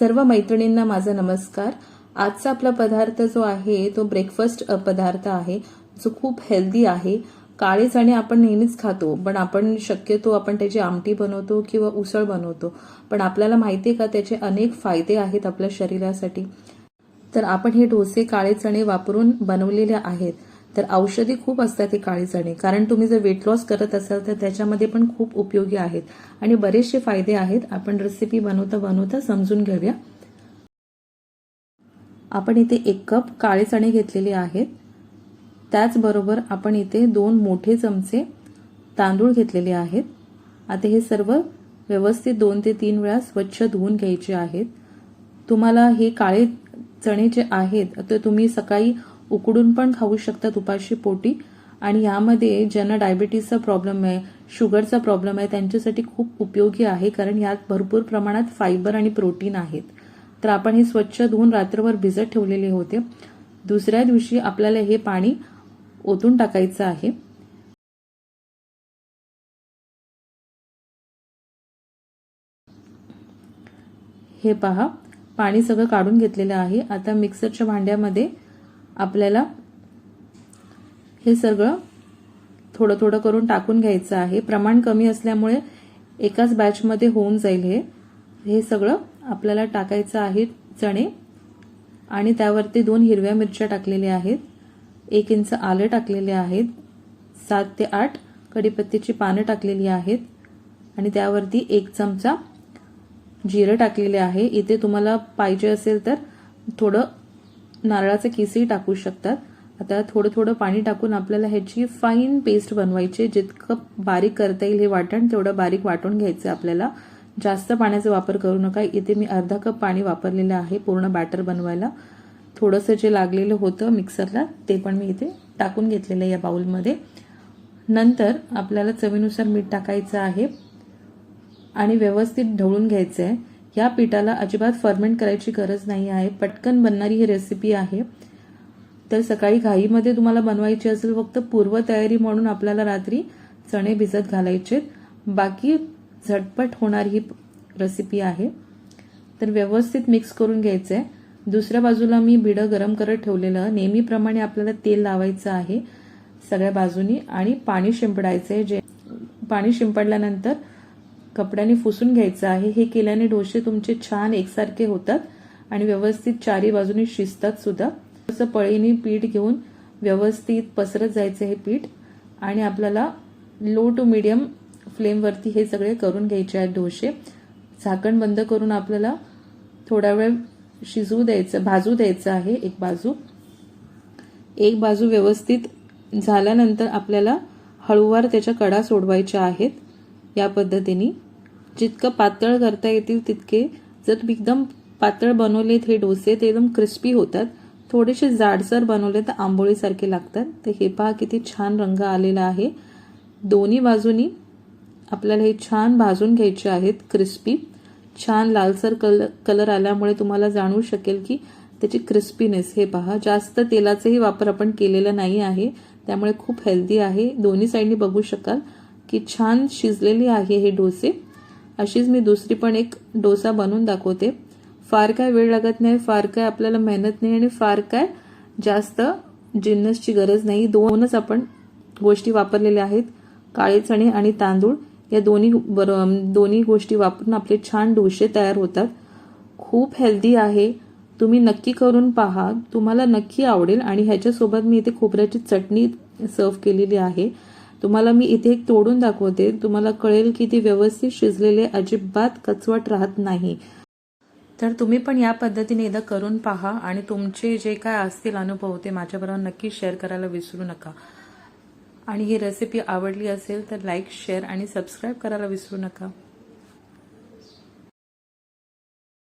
सर्व मैत्रिणींना माझा नमस्कार. आजचा आपला पदार्थ जो आहे तो ब्रेकफास्ट पदार्थ आहे जो खूप हेल्दी आहे. काळे चणे आपण नेहमीच खातो पण आपण शक्यतो आपण त्याची आमटी बनवतो किंवा उसळ बनवतो. पण आपल्याला माहिती आहे का त्याचे अनेक फायदे आहेत आपल्या शरीरासाठी. तर आपण हे डोसे काळे चणे वापरून बनवलेले आहेत. तर औषधी खूप असतात हे काळे चणे कारण तुम्ही जर वेट लॉस करत असाल तर त्याच्यामध्ये पण खूप उपयोगी आहेत. आणि बरेचसे फायदे आहेत. आपण रेसिपी बनवता बनवता समजून घेऊया. आपण इथे एक कप काळे चणे घेतलेले आहेत त्याचबरोबर आपण इथे दोन मोठे चमचे तांदूळ घेतलेले आहेत. आता हे सर्व व्यवस्थित दोन ते तीन वेळा स्वच्छ धुवून घ्यायचे आहेत. तुम्हाला हे काळे चणे जे आहेत ते तुम्ही सकाळी उकडून पण खाऊ शकतात उपाशी पोटी. आणि यामध्ये ज्यांना डायबिटीसचा प्रॉब्लेम आहे शुगरचा प्रॉब्लेम आहे त्यांच्यासाठी खूप उपयोगी आहे कारण यात भरपूर प्रमाणात फायबर आणि प्रोटीन आहेत. तर आपण हे स्वच्छ धुवून रात्रभर भिजत ठेवलेले होते. दुसऱ्या दिवशी आपल्याला हे पाणी ओतून टाकायचं आहे. हे पहा पाणी सगळं काढून घेतलेलं आहे. आता मिक्सरच्या भांड्यामध्ये आपल्याला हे सगळं थोडं थोडं करून टाकून घ्यायचं आहे. प्रमाण कमी असल्यामुळे एकाच बॅचमध्ये होऊन जाईल हे. हे सगळं आपल्याला टाकायचं आहे चणे. आणि त्यावरती दोन हिरव्या मिरच्या टाकलेल्या आहेत. एक इंच आलं टाकलेले आहेत. सात ते आठ कढीपत्त्याची पानं टाकलेली आहेत. आणि त्यावरती एक चमचा जिरं टाकलेले आहे. इथे तुम्हाला पाहिजे असेल तर थोडं नारळाचं किसही टाकू शकतात. आता थोडं थोडं पाणी टाकून आपल्याला ह्याची फाईन पेस्ट बनवायची जितकं बारीक करता येईल हे वाटण तेवढं बारीक वाटून घ्यायचं आपल्याला. जास्त पाण्याचा वापर करू नका. इथे मी अर्धा कप पाणी वापरलेलं आहे पूर्ण बॅटर बनवायला. थोडंसं जे लागलेलं होतं मिक्सरला ते पण मी इथे टाकून घेतलेलं आहे या बाउलमध्ये नंतर आपल्याला चवीनुसार मीठ टाकायचं आहे आणि व्यवस्थित ढवळून घ्यायचं आहे. या पिठाला अजिबात फर्मेंट करायची गरज नाही आहे. पटकन बनणारी ही रेसिपी आहे. तर सकाळी घाईमध्ये तुम्हाला बनवायची असेल फक्त पूर्वतयारी म्हणून आपल्याला रात्री चणे भिजत घालायचे. बाकी झटपट होणारी ही रेसिपी आहे. तर व्यवस्थित मिक्स करून घ्यायचं. आहे दुसऱ्या बाजूला मी भिडं गरम करत ठेवलेलं. नेहमीप्रमाणे आपल्याला तेल लावायचं आहे सगळ्या बाजूनी आणि पाणी शिंपडायचं आहे जे पाणी शिंपडल्यानंतर कपड्याने फुसून घ्यायचं आहे. हे केल्याने डोसे तुमचे छान एकसारखे होतात आणि व्यवस्थित चारी बाजूने शिजतात सुद्धा. असं पळीने पीठ घेऊन व्यवस्थित पसरत जायचं हे पीठ. आणि आपल्याला लो टू मिडियम फ्लेमवरती हे सगळे करून घ्यायचे आहेत डोसे. झाकण बंद करून आपल्याला थोडा वेळ शिजवू द्यायचं भाजू द्यायचं आहे एक बाजू. एक बाजू व्यवस्थित झाल्यानंतर आपल्याला हळूवार त्याच्या कडा सोडवायच्या आहेत या पद्धतीने. जितकं पातळ करता येतील तितके जर तुम्ही एकदम पातळ बनवलेत हे डोसे ते एकदम क्रिस्पी होतात. थोडेसे जाडसर बनवले तर आंबोळीसारखे लागतात. तर हे पहा किती छान रंग आलेला आहे. दोन्ही बाजूनी आपल्याला हे छान भाजून घ्यायचे आहेत क्रिस्पी छान लालसर कल कलर आल्यामुळे तुम्हाला जाणवू शकेल की त्याची क्रिस्पीनेस हे पहा. जास्त तेलाचाही वापर आपण केलेला नाही आहे. त्यामुळे खूप हेल्दी आहे. दोन्ही साईडनी बघू शकाल की छान शिजलेली आहे हे डोसे. अशीच मी दुसरी पण एक डोसा बनवून दाखवते. फार काय वेळ लागत नाही फार काय आपल्याला मेहनत नाही आणि फार काय जास्त जिन्नसची गरज नाही. दोनच आपण गोष्टी वापरलेल्या आहेत. काळे चणे आणि तांदूळ. या दोन्ही बर दोन्ही गोष्टी वापरून आपले छान डोसे तयार होतात. खूप हेल्दी आहे. तुम्ही नक्की करून पहा. तुम्हाला नक्की आवडेल आणि ह्याच्यासोबत मी इथे खोबऱ्याची चटणी सर्व केलेली आहे. तुम्हाला मी इथे एक तोडून दाखवते. तुम्हाला कळेल की ती व्यवस्थित शिजलेले अजिबात कचवट राहत नाही. तर तुम्ही पण या पद्धतीने एकदा करून पहा आणि तुमचे जे काय असतील अनुभव ते माझ्याबरोबर नक्की शेअर करायला विसरू नका. आणि ही रेसिपी आवडली असेल तर लाईक शेअर आणि सबस्क्राईब करायला विसरू नका.